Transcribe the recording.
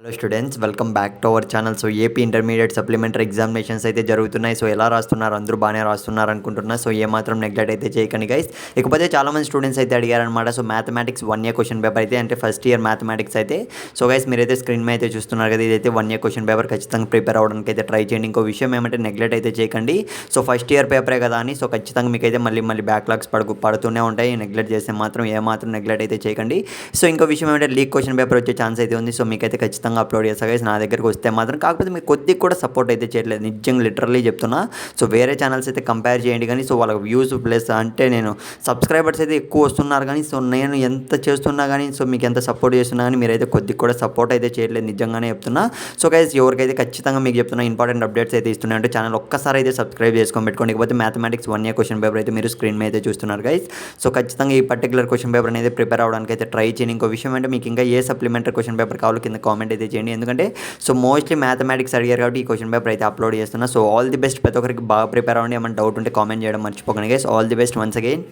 Hello students welcome back to our channel so AP intermediate supplementary examinations అయితే జరుగుతున్నాయి. So ఎలా రాస్తున్నారు? అందరూ బాగానే రాస్తున్నారు అనుకుంటున్నా. సో ఏమాత్రం నెగ్లెక్ట్ అయితే చేయకండి గైస్ ఇకపోతే చాలామంది స్టూడెంట్స్ అయితే అడిగారనమాట so mathematics one year question paper అయితే అంటే ఫస్ట్ ఇయర్ మ్యాథమెటిక్స్ అయితే. సో గైస్ మీరైతే స్క్రీన్ మీద అయితే చూస్తున్నారు కదా ఇదైతే వన్ ఇయర్ క్వశ్చన్ పేపర్ ఖచ్చితంగా ప్రిపేర్ అవ్వడానికి అయితే ట్రై చేయండి. ఇంకో విషయం ఏమంటే నెగ్లెక్ట్ అయితే చేయకండి. సో ఫస్ట్ ఇయర్ పేపరే కదా అని సో ఖచ్చితంగా మీకు అయితే మళ్ళీ మళ్ళీ బ్యాక్లాగ్స్ పడుకు పడుతూనే ఉంటాయి. నెగ్లెక్ట్ చేస్తే మాత్రం ఏమాత్రం నెగ్లెక్ట్ అయితే చేయకండి. సో ఇంకో విషయం ఏమంటే లీక్ క్వశ్చన్ పేపర్ వచ్చే ఛాన్స్ అయితే ఉంది. సో మీకైతే ఖచ్చితంగా అప్లోడ్ చేస్తా గైస్ నా దగ్గరికి వస్తే మాత్రం కాకపోతే మీకు కొద్దిగా కూడా సపోర్ట్ అయితే చేయట్లేదు. నిజంగా లిటరలీ చెప్తున్నా. సో వేరే ఛానల్స్ అయితే కంపేర్ చేయండి కానీ సో వాళ్ళకి వ్యూస్ ప్లస్ అంటే నేను సబ్స్క్రైబర్స్ అయితే ఎక్కువ వస్తున్నారు కానీ సో నేను ఎంత చేస్తున్నా కానీ సో మీకు ఎంత సపోర్ట్ చేస్తున్నా కానీ మీరైతే కొద్దిగా కూడా సపోర్ట్ అయితే చేయట్లేదు. నిజంగానే చెప్తున్నా. సో గైస్ ఎవరికైతే ఖచ్చితంగా మీకు చెప్తున్నా ఇంపార్టెంట్ అప్డేట్స్ అయితే ఇస్తున్నాయి అంటే ఛానల్ ఒక్కసారి అయితే సబ్స్క్రైబ్ చేసుకొని పెట్టుకోండి. ఇకపోతే mathematics one year question paper అయితే మీరు స్క్రీన్ మీద అయితే చూస్తున్నారు గైస్ సో ఖచ్చితంగా ఈ పర్టికులర్ క్వశ్చన్ పేపర్ అనేది ప్రిపేర్ అవ్వడానికి అయితే ట్రై చేయండి. ఇంకో విషయం అంటే మీకు ఇంకా ఏ సప్లిమెంటరీ క్వశ్చన్ పేపర్ కావాలో కింద కామెంట్ అయితే చేయండి. ఎందుకంటే సో మోస్ట్లీ మ్యాథమెటిక్స్ అడిగారు కాబట్టి ఈ క్వశ్చన్ పేపర్ అయితే అప్లోడ్ చేస్తున్నా. సో ఆల్ ది బెస్ట్ ప్రతి ఒక్కరికి బాగా ప్రిపేర్ అవ్వండి. ఏమైనా డౌట్ ఉంటే కామెంట్ చేయడం మర్చిపోకండి guys all the best once again